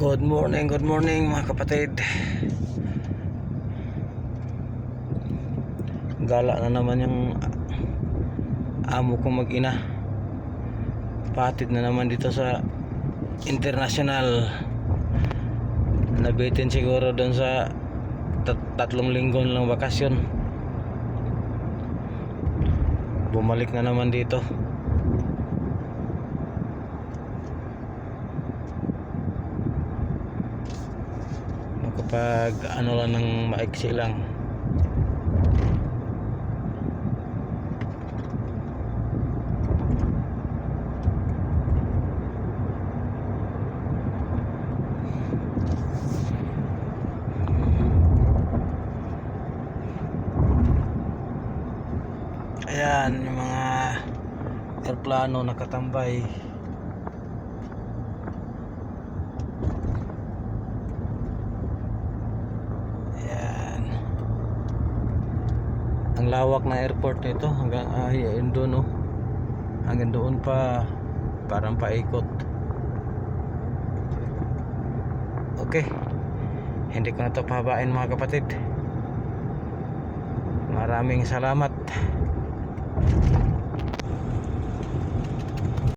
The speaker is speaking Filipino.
Good morning, good morning mga kapatid. Gala na naman yung amo kong mag-ina. Patid na naman dito sa international. Nabitin siguro doon sa tat- tatlong linggo lang bakasyon. Bumalik na naman dito. Makapag ano lang ng maiksi lang. Ayan, yung mga aeroplano nakatambay. Ang lawak na airport nito hanggang ah, yun doon oh. Hanggang doon pa parang paikot. Okay. Hindi ko na to pahabain mga kapatid. Maraming salamat.